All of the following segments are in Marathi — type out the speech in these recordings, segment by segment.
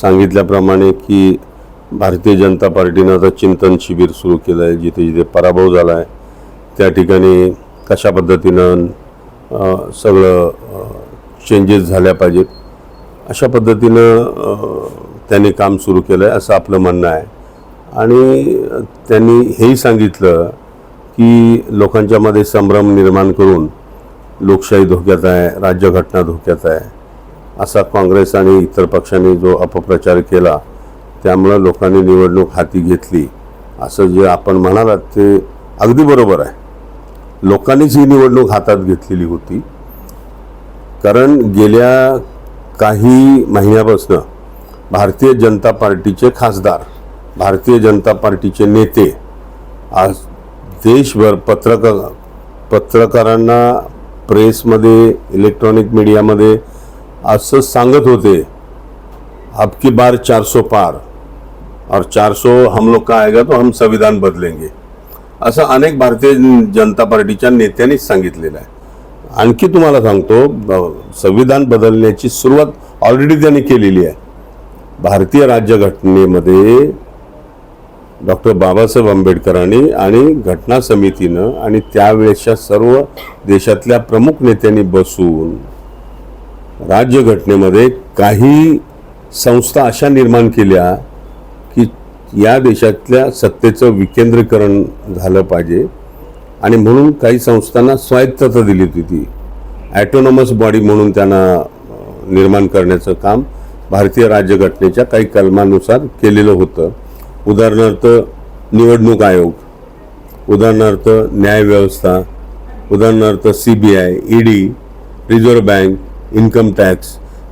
सांगितल्याप्रमाणे की भारतीय जनता पार्टीनं आता चिंतन शिबिर सुरू केलं आहे जिथे जिथे पराभव झाला आहे त्या ठिकाणी कशा पद्धतीनं सगळं चेंजेस झाल्या पाहिजेत अशा पद्धतीनं त्यांनी काम सुरू केलं आहे असं आपलं म्हणणं आहे. आणि त्यांनी हेही सांगितलं की लोकांच्यामध्ये संभ्रम निर्माण करून लोकशाही धोक्यात आहे राज्यघटना धोक्यात आहे असा काँग्रेस आणि इतर पक्षांनी जो अपप्रचार केला त्यामुळं लोकांनी निवडणूक हाती घेतली. असं जे आपण म्हणालात ते अगदी बरोबर आहे. लोकांनीच ही निवडणूक हातात घेतलेली होती. कारण गेल्या काही महिन्यापासून भारतीय जनता पार्टीचे खासदार भारतीय जनता पार्टीचे नेते आज देशभर पत्रक पत्रकारांना प्रेसमध्ये इलेक्ट्रॉनिक मीडियामध्ये असं सांगत होते अब की बार चार सौ पार और चार सौ हम लोग का आएगा तो हम संविधान बदलेंगे. असं अनेक भारतीय जनता पार्टीच्या नेत्यांनीच सांगितलेलं आहे. आणखी तुम्हाला सांगतो संविधान बदलण्याची सुरुवात ऑलरेडी त्यांनी केलेली आहे. भारतीय राज्यघटनेमध्ये डॉक्टर बाबासाहेब आंबेडकरांनी आणि घटना समितीनं आणि त्यावेळेसच्या सर्व देशातल्या प्रमुख नेत्यांनी बसून राज्यघटनेमध्ये काही संस्था अशा निर्माण केल्या की या देशातल्या सत्तेचं विकेंद्रीकरण झालं पाहिजे. आणि म्हणून काही संस्थांना स्वायत्तता दिली होती. ती ॲटोनॉमस बॉडी म्हणून त्यांना निर्माण करण्याचं काम भारतीय राज्यघटनेच्या काही कलमानुसार केलेलं होतं. उदाहरणार्थ निवडणूक आयोग उदाहरणार्थ न्यायव्यवस्था उदाहरणार्थ C B I E D reserve bank income tax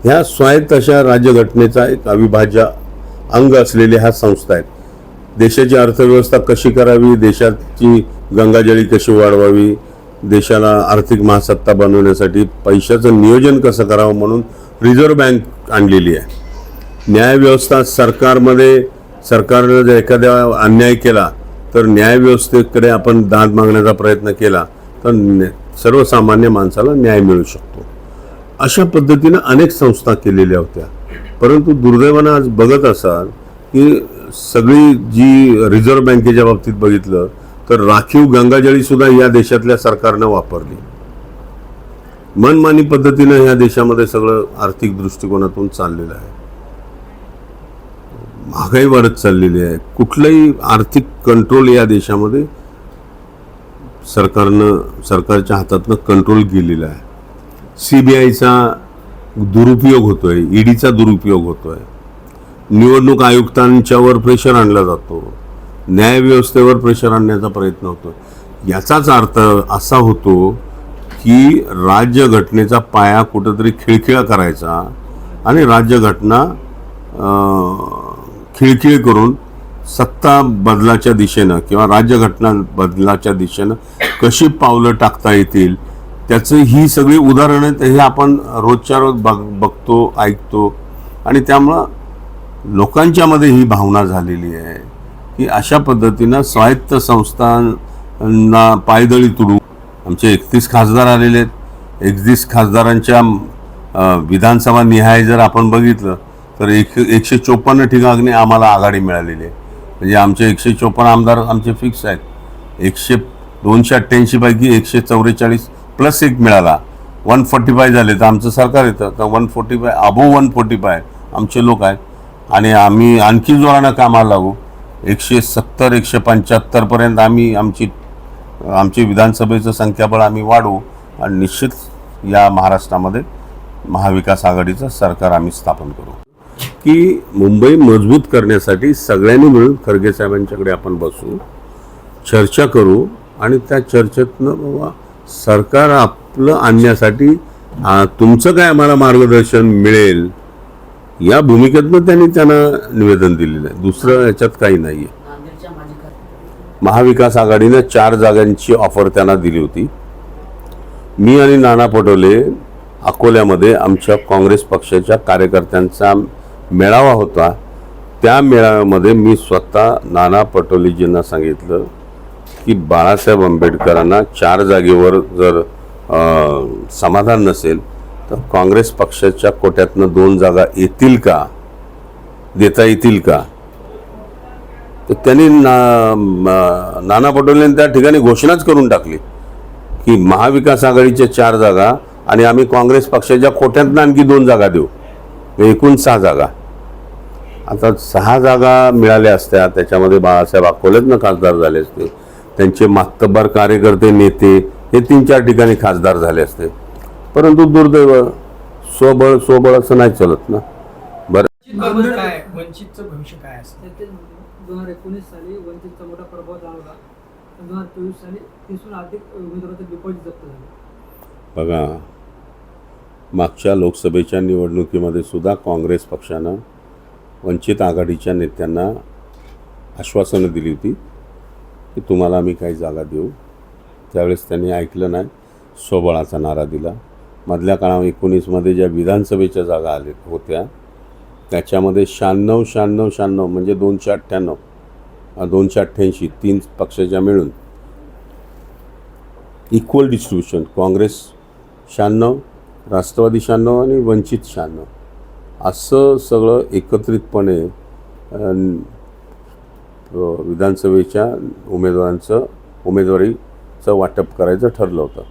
ह्या स्वायत्त अशा राज्यघटनेचा एक अविभाज्य अंग असलेल्या ह्या संस्था आहेत. देशाची अर्थव्यवस्था कशी करावी? देशाची गंगाजळी कशी वाढवावी? देशाला आर्थिक महासत्ता बनवण्यासाठी पैशाचं नियोजन कसं करावं म्हणून रिझर्व्ह बँक आणलेली आहे. न्यायव्यवस्था सरकारमध्ये सरकारनं जर एखाद्या अन्याय केला तर न्यायव्यवस्थेकडे आपण दाद मागण्याचा प्रयत्न केला तर न्या- सर्वसामान्य माणसाला न्याय मिळू शकतो. अशा पद्धतीनं अनेक संस्था केलेल्या होत्या. परंतु दुर्दैवानं आज बघत असाल की सगळी जी रिझर्व्ह बँकेच्या बाबतीत बघितलं तर राखीव गंगाजळी सुद्धा या देशातल्या सरकारनं वापरली. मनमानी पद्धतीनं ह्या देशामध्ये सगळं आर्थिक दृष्टिकोनातून चाललेलं आहे. महागाई वाढत चाललेली आहे. कुठलंही आर्थिक कंट्रोल या देशामध्ये सरकारनं सरकारच्या हातातनं कंट्रोल गेलेला आहे. सी बी आयचा दुरुपयोग होतोय ईडीचा दुरुपयोग होतो आहे निवडणूक आयुक्तांच्यावर प्रेशर आणला जातो. न्यायव्यवस्थेवर प्रेशर आणण्याचा प्रयत्न होतो याचाच अर्थ असा होतो की राज्यघटनेचा पाया कुठंतरी खिळखिळा करायचा आणि राज्यघटना खिळखिळ करून सत्ता बदलाच्या दिशेनं किंवा राज्यघटना बदलाच्या दिशेनं कशी पावलं टाकता येतील त्याचं ही सगळी उदाहरणं आहेत, हे आपण रोजच्या रोज बघ बघतो ऐकतो. आणि त्यामुळं लोकांच्यामध्ये ही भावना झालेली आहे की अशा पद्धतीनं स्वायत्त संस्थांना पायदळी तुडू. आमचे एकतीस खासदार आलेले आहेत. एकतीस खासदारांच्या विधानसभा निहाय जर आपण बघितलं तर एक एकशे चोपन्न ठिकाणी आम्हाला आघाडी मिळालेली आहे. म्हणजे आमचे एकशे चोपन्न आमदार आमचे फिक्स आहेत. एकशे दोनशे अठ्ठ्याऐंशीपैकी एकशे चौवेचाळीस प्लस एक मिळाला. वन फोर्टी फाय झाले तर आमचं सरकार येतं. तर वन फोर्टी फाय अबो वन फोर्टी फाय आमचे लोक आहेत. आणि आम्ही आणखी जोरानं कामाला लागू. एकशे सत्तर एकशे पंच्याहत्तरपर्यंत आम्ही आमची आमची विधानसभेचं संख्याबळ आम्ही वाढवू. आणि निश्चित या महाराष्ट्रामध्ये महाविकास आघाडीचं सरकार आम्ही स्थापन करू. की मुंबई मजबूत करण्यासाठी सगळ्यांनी मिळून खरगे साहेबांच्याकडे आपण बसू चर्चा करू आणि त्या चर्चेतनं बाबा सरकार आपलं आणण्यासाठी आ, तुमचं काय आम्हाला मार्गदर्शन मिळेल या भूमिकेतनं त्यांनी त्यांना निवेदन दिलेलं आहे. दुसरं याच्यात काही नाही आहे महाविकास आघाडीनं चार जागांची ऑफर त्यांना दिली होती. मी आणि नाना पटोले अकोल्यामध्ये आमच्या काँग्रेस पक्षाच्या कार्यकर्त्यांचा मेळावा होता. त्या मेळाव्यामध्ये मी स्वतः नाना पटोलेजींना सांगितलं की बाळासाहेब आंबेडकरांना चार जागेवर जर समाधान नसेल तर काँग्रेस पक्षाच्या कोट्यातनं दोन जागा येतील का? देता येतील का? तर त्यांनी ना नाना पटोलेने त्या ठिकाणी घोषणाच करून टाकली की महाविकास आघाडीच्या चार जागा आणि आम्ही काँग्रेस पक्षाच्या कोट्यातनं आणखी दोन जागा देऊ. एकूण सहा जागा. आता सहा जागा मिळाल्या असत्या त्याच्यामध्ये बाळासाहेब अकोलेतनं खासदार झाले असते त्यांचे मातब्बर कार्यकर्ते नेते हे तीन चार ठिकाणी खासदार झाले असते. परंतु दुर्दैव स्वबळ स्वबळ असं नाही चालत ना. बरं. वंचितचं भविष्य काय असतं? त्यातील दोन हजार एकोणीस साली वंचितचा मोठा प्रभाव जाणवला दोन हजार चोवीस साली तीसहून अधिक उमेदवारांचे डिपॉझिट जप्त झाले. बघा मागच्या लोकसभेच्या निवडणुकीमध्ये सुद्धा काँग्रेस पक्षानं वंचित आघाडीच्या नेत्यांना आश्वासनं दिली होती. की तुम्हाला आम्ही काही जागा देऊ. त्यावेळेस त्यांनी ऐकलं नाही. स्वबळाचा नारा दिला. मधल्या काळात एकोणीसमध्ये ज्या विधानसभेच्या जागा आल्या होत्या त्याच्यामध्ये शहाण्णव शहाण्णव शहाण्णव म्हणजे दोनशे अठ्ठ्याण्णव दोनशे अठ्ठ्याऐंशी तीन पक्षाच्या मिळून. इक्वल डिस्ट्रीब्युशन काँग्रेस शहाण्णव राष्ट्रवादी शहाण्णव आणि वंचित शहाण्णव. असं सगळं एकत्रितपणे विधानसभेच्या उमेदवारांचं उमेदवारीचं वाटप करायचं ठरलं होतं.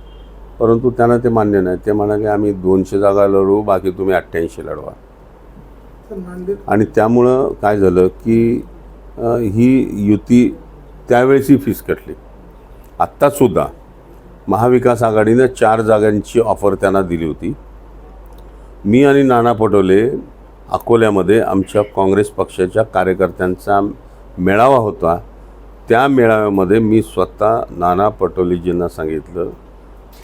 परंतु त्यांना ते मान्य नाही. ते म्हणाले आम्ही दोनशे जागा लढवू बाकी तुम्ही अठ्ठ्याऐंशी लढवा. आणि त्यामुळं काय झालं की ही युती त्यावेळेसही फीस कटली. आत्तासुद्धा महाविकास आघाडीनं चार जागांची ऑफर त्यांना दिली होती. मी आणि नाना पटोले अकोल्यामध्ये आमच्या काँग्रेस पक्षाच्या कार्यकर्त्यांचा मेळावा होता. त्या मेळाव्यामध्ये मी स्वतः नाना पटोलेजींना सांगितलं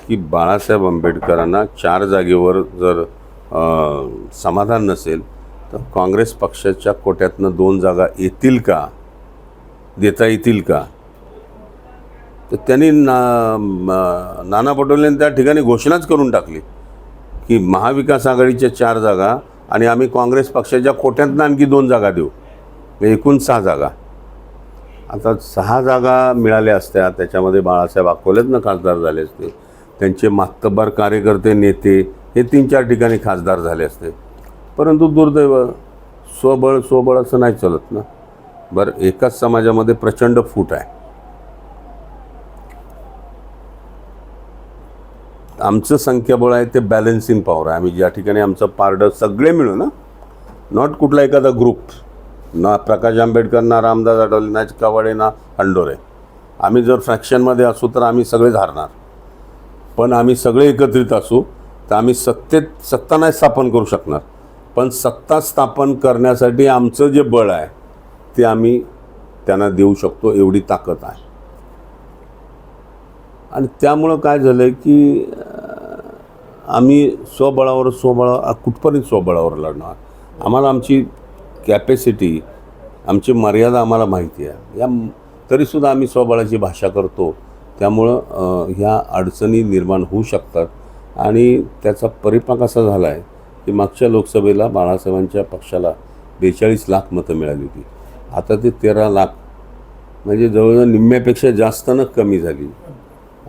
की बाळासाहेब आंबेडकरांना चार जागेवर जर समाधान नसेल तर काँग्रेस पक्षाच्या कोट्यातनं दोन जागा येतील का? देता येतील का? तर त्यांनी ना नाना पटोलेंनी त्या ठिकाणी घोषणाच करून टाकली की महाविकास आघाडीच्या चार जागा आणि आम्ही काँग्रेस पक्षाच्या कोट्यातनं आणखी दोन जागा देऊ. म्हणजे एकूण सहा जागा. आता सहा जागा मिळाल्या असत्या. त्याच्यामध्ये बाळासाहेब अकोलेतनं खासदार झाले असते. त्यांचे मातब्बर कार्यकर्ते नेते हे तीन चार ठिकाणी खासदार झाले असते. परंतु दुर्दैव स्वबळ स्वबळ असं नाही चालत ना. बरं एकाच समाजामध्ये प्रचंड फूट आहे. आमचं संख्याबळ आहे ते बॅलन्सिंग पॉवर आहे. आम्ही ज्या ठिकाणी आमचं पारडं सगळे मिळून ना नॉट कुठला एखादा ग्रुप ना प्रकाश आंबेडकर ना रामदास आठवले ना कवाडे ना हंडोरे. आम्ही जर फ्रॅक्शनमध्ये असू तर आम्ही सगळेच हारणार. पण आम्ही सगळे एकत्रित असू तर आम्ही सत्तेत सत्ता नाही स्थापन करू शकणार. पण सत्ता स्थापन करण्यासाठी आमचं जे बळ आहे ते आम्ही त्यांना देऊ शकतो एवढी ताकद आहे. आणि त्यामुळं काय झालं आहे की आम्ही स्वबळावर स्वबळावर कुठपर्यंत स्वबळावर लढणार? आम्हाला आमची कॅपॅसिटी आमची मर्यादा आम्हाला माहिती आहे. या तरीसुद्धा आम्ही स्वबळाची भाषा करतो. त्यामुळं ह्या अडचणी निर्माण होऊ शकतात. आणि त्याचा परिपाक असा झाला आहे की मागच्या लोकसभेला बाळासाहेबांच्या पक्षाला बेचाळीस लाख मतं मिळाली होती. आता ते तेरा लाख म्हणजे जवळजवळ निम्म्यापेक्षा जास्त न कमी झाली.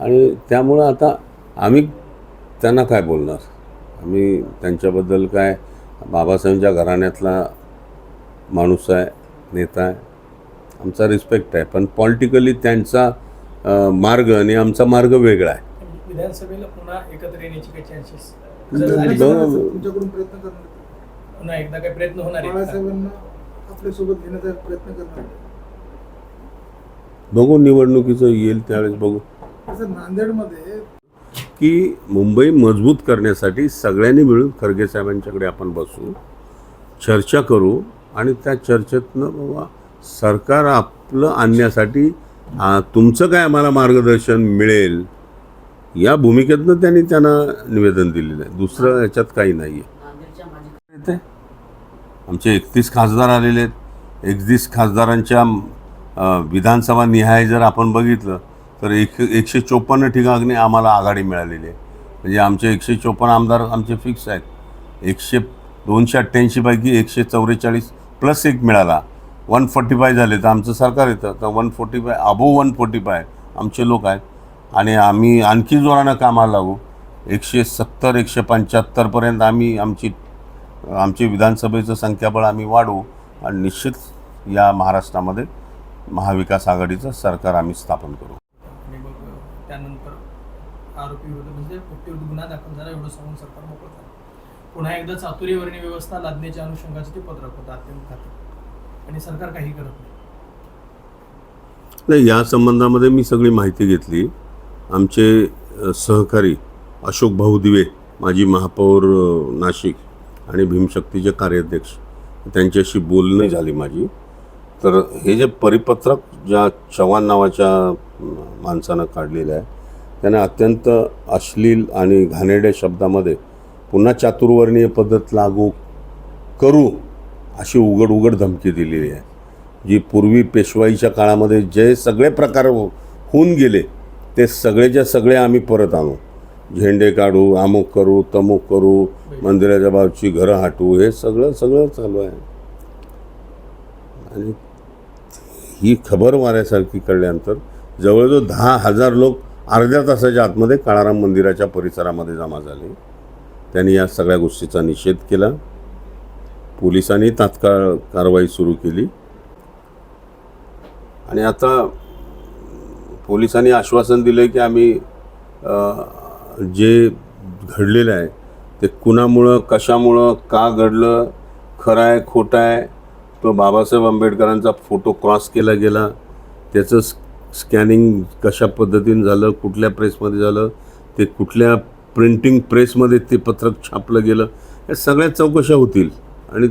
आणि त्यामुळं आता आम्ही त्यांना काय बोलणार? आम्ही त्यांच्याबद्दल काय बाबासाहेबांच्या घराण्यातला माणूस आहे नेता आहे. आमचा रिस्पेक्ट आहे. पण पॉलिटिकली त्यांचा मार्ग आणि आमचा मार्ग वेगळा आहे. विधानसभेला पुन्हा एकत्र येण्याची काही चान्सेस दोन- तुमच्याकडून प्रयत्न करणार पुन्हा एकदा काही प्रयत्न होणार आहेत का? बाळासाहेबांना आपल्यासोबत घेण्याचा प्रयत्न करणार बघू निवडणुकीचं येईल त्यावेळेस बघू. तसं नांदेडमध्ये की मुंबई मजबूत करण्यासाठी सगळ्यांनी मिळून खरगे साहेबांच्याकडे आपण बसू चर्चा करू आणि त्या चर्चेतनं बाबा सरकार आपलं आणण्यासाठी तुमचं काय आम्हाला मार्गदर्शन मिळेल या भूमिकेतनं त्यांनी त्यांना निवेदन दिलेलं आहे. दुसरं याच्यात काही नाही आहे आमचे एकतीस खासदार आलेले आहेत. एकतीस खासदारांच्या विधानसभा निहाय जर आपण बघितलं तर एक एकशे चोपन्न ठिकाणी आम्हाला आघाडी मिळालेली आहे. म्हणजे आमचे एकशे चोपन्न आमदार आमचे फिक्स आहेत. एकशे दोनशे अठ्ठ्याऐंशीपैकी एकशे चौवेचाळीस प्लस एक मिळाला. वन फोर्टी फाय झाले तर आमचं सरकार येतं. तर वन फोर्टी फाय अबो वन फोर्टी फाय आमचे लोक आहेत. आणि आम्ही आणखी जोरानं कामाला लागू. एकशे सत्तर एकशे पंच्याहत्तरपर्यंत आम्ही आमची आमची विधानसभेचं संख्याबळ आम्ही वाढवू. आणि निश्चित या महाराष्ट्रामध्ये महाविकास आघाडीचं सरकार आम्ही स्थापन करू. त्यानंतर आरोपी विरुद्ध म्हणजे गुन्हा दाखल झाला. एवढं सांगून सरकार मोकळं पुन्हा एकदा चातुर्यवर्णी व्यवस्था लादण्याच्या अनुषंगाचं ते पत्रक होतं अत्यंत घातक आणि सरकार काही करत नाही. नाही या संबंधामध्ये मी सगळी माहिती घेतली. आमचे सहकारी अशोक भाऊ दिवे माजी महापौर नाशिक आणि भीमशक्तीचे कार्याध्यक्ष त्यांच्याशी बोलणं झाली माझी. तर हे जे परिपत्रक ज्या चव्हाण नावाच्या माणसानं काढलेलं आहे त्याने अत्यंत अश्लील आणि घाणेड्या शब्दामध्ये पुन्हा चातुर्वर्णीय पद्धत लागू करू अशी उघड उघड धमकी दिलेली आहे. जी पूर्वी पेशवाईच्या काळामध्ये जे सगळे प्रकार होऊन गेले ते सगळेच्या सगळे आम्ही परत आणू. झेंडे काढू अमुक करू तमुक करू मंदिराच्या बाजूची घरं हाटू हे सगळं सगळं चालू आहे. आणि ही खबर वाऱ्यासारखी कळल्यानंतर जवळजवळ दहा हजार लोक अर्ध्या तासाच्या आतमध्ये काळाराम मंदिराच्या परिसरामध्ये जमा झाले. त्यांनी या सगळ्या गोष्टीचा निषेध केला. पोलिसांनी तात्काळ कारवाई सुरू केली. आणि आता पोलिसांनी आश्वासन दिलं की आम्ही जे घडलेलं आहे ते कुणामुळं कशामुळं का घडलं खरं आहे खोटं आहे तो बाबासाहेब आंबेडकरांचा फोटो क्रॉस केला गेला. त्याचं स्कॅनिंग कशा पद्धतीने झालं कुठल्या प्रेसमध्ये झालं ते कुठल्या प्रिंटिंग प्रेसमध्ये ते पत्रक छापलं गेलं. या सगळ्या चौकशा होतील. आणि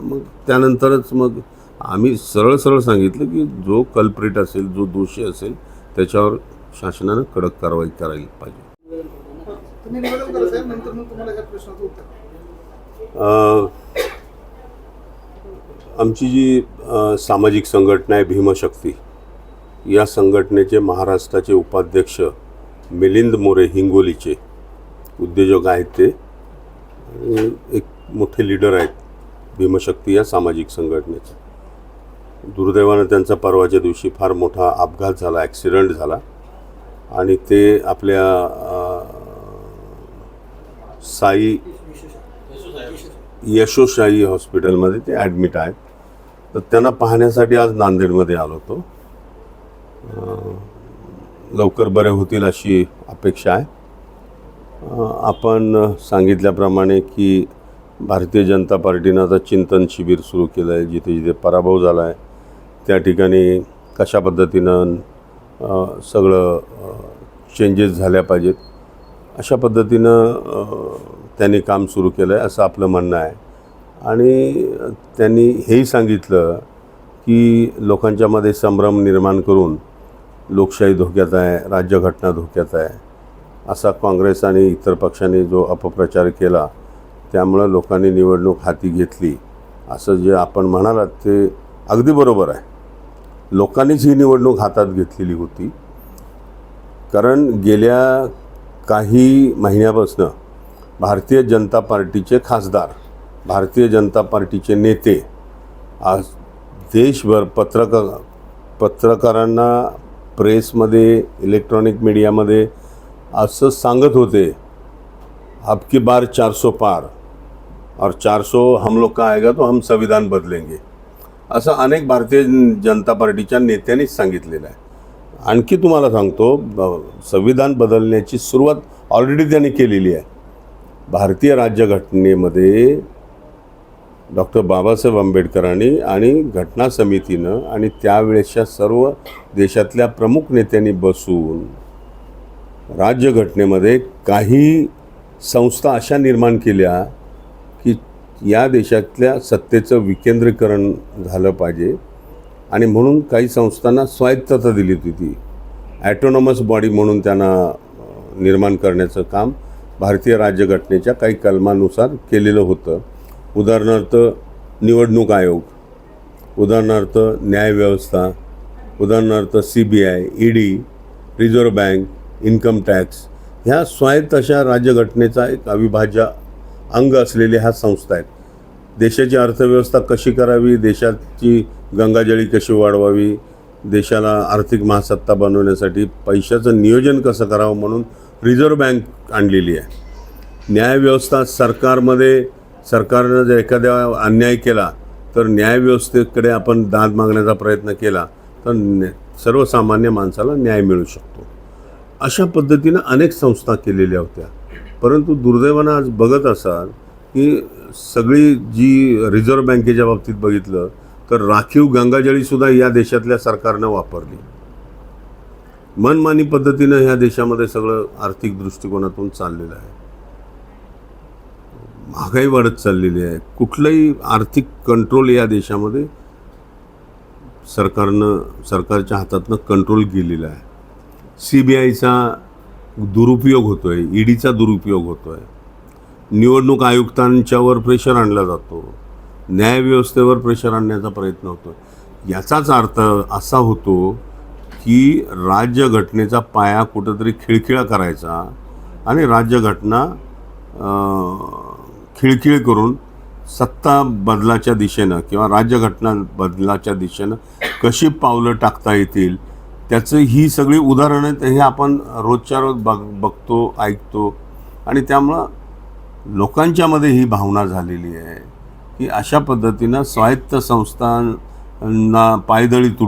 मग त्यानंतरच मग आम्ही सरळ सरळ सांगितलं की जो कल्प्रिट असेल जो दोषी असेल त्याच्यावर शासनानं कडक कारवाई करायला पाहिजे. आमची जी सामाजिक संघटना आहे भीमशक्ती या संघटनेचे महाराष्ट्राचे उपाध्यक्ष मिलिंद मोरे हिंगोलीचे उद्योजक आहेत ते. एक मोठे लीडर आहेत भीमशक्ती या सामाजिक संघटनेचे. दुर्दैवानं त्यांचा परवाच्या दिवशी फार मोठा अपघात झाला ॲक्सिडेंट झाला. आणि ते आपल्या साई यशोशाही हॉस्पिटलमध्ये ते ॲडमिट आहेत. तर त्यांना पाहण्यासाठी आज नांदेडमध्ये आलो होतो. लवकर बरे होतील अशी अपेक्षा आहे. आपण सांगितल्याप्रमाणे की भारतीय जनता पार्टीनं आता चिंतन शिबिर सुरू केलं आहे जिथे जिथे पराभव झाला आहे त्या ठिकाणी कशा पद्धतीनं सगळं चेंजेस झाल्या पाहिजेत अशा पद्धतीनं त्यांनी काम सुरू केलं आहे असं आपलं म्हणणं आहे. आणि त्यांनी हेही सांगितलं की लोकांच्यामध्ये संभ्रम निर्माण करून लोकशाही धोक्यात आहे राज्यघटना धोक्यात आहे असा काँग्रेस आणि इतर पक्षांनी जो अपप्रचार केला त्यामुळं लोकांनी निवडणूक हाती घेतली. असं जे आपण म्हणालात ते अगदी बरोबर आहे. लोकांनीच ही निवडणूक हातात घेतलेली होती. कारण गेल्या काही महिन्यापासनं भारतीय जनता पार्टीचे खासदार भारतीय जनता पार्टीचे नेते आज देशभर पत्रक पत्रकारांना प्रेसमध्ये इलेक्ट्रॉनिक मीडियामध्ये असं सांगत होते आपकी बार चार सौ पार और चार सौ हम लोग का आएगा तो हम संविधान बदलेंगे. असं अनेक भारतीय जनता पार्टीच्या नेत्यांनीच सांगितलेलं आहे. आणखी तुम्हाला सांगतो संविधान बदलण्याची सुरुवात ऑलरेडी त्यांनी केलेली आहे. भारतीय राज्यघटनेमध्ये डॉक्टर बाबासाहेब आंबेडकरांनी आणि घटना समितीनं आणि त्यावेळेसच्या सर्व देशातल्या प्रमुख नेत्यांनी बसून राज्यघटनेमध्ये काही संस्था अशा निर्माण केल्या की या देशातल्या सत्तेचं विकेंद्रीकरण झालं पाहिजे. आणि म्हणून काही संस्थांना स्वायत्तता दिली होती. ती ॲटोनॉमस बॉडी म्हणून त्यांना निर्माण करण्याचं काम भारतीय राज्यघटनेच्या काही कलमानुसार केलेलं होतं. उदाहरणार्थ निवडणूक आयोग. उदाहरणार्थ न्यायव्यवस्था उदाहरणार्थ C B I E D reserve bank income tax ह्या स्वायत्त अशा राज्यघटनेचा एक अविभाज्य अंग असलेल्या ह्या संस्था आहेत. देशाची अर्थव्यवस्था कशी करावी? देशाची गंगाजळी कशी वाढवावी? देशाला आर्थिक महासत्ता बनवण्यासाठी पैशाचं नियोजन कसं करावं म्हणून रिझर्व्ह बँक आणलेली आहे. न्यायव्यवस्था सरकारमध्ये सरकारनं जर एखाद्या अन्याय केला तर न्यायव्यवस्थेकडे आपण दाद मागण्याचा प्रयत्न केला तर न्या- सर्वसामान्य माणसाला न्याय मिळू शकतो. अशा पद्धतीनं अनेक संस्था केलेल्या होत्या. परंतु दुर्दैवानं आज बघत असाल की सगळी जी रिझर्व्ह बँकेच्या बाबतीत बघितलं तर राखीव गंगाजळीसुद्धा या देशातल्या सरकारनं वापरली. मनमानी पद्धतीनं ह्या देशामध्ये सगळं आर्थिक दृष्टिकोनातून चाललेलं आहे. महागाई वाढत चाललेली आहे. कुठलंही आर्थिक कंट्रोल या देशामध्ये सरकारनं सरकारच्या हातातनं कंट्रोल केलेलं आहे. सी बी आयचा दुरुपयोग होतो आहे ईडीचा दुरुपयोग होतो आहे निवडणूक आयुक्तांच्यावर प्रेशर आणला जातो. न्यायव्यवस्थेवर प्रेशर आणण्याचा प्रयत्न होतो याचाच अर्थ असा होतो की राज्यघटनेचा पाया कुठंतरी खिळखिळा करायचा आणि राज्यघटना खिळखिळ करून सत्ता बदलाच्या दिशेनं किंवा राज्यघटना बदलाच्या दिशेनं कशी पावलं टाकता येतील त्याचं ही सगळी उदाहरणं आहेत, हे आपण रोजच्या रोज बघ बघतो ऐकतो. आणि त्यामुळं लोकांच्यामध्ये ही भावना झालेली आहे की अशा पद्धतीनं स्वायत्त संस्थांना पायदळी तुडू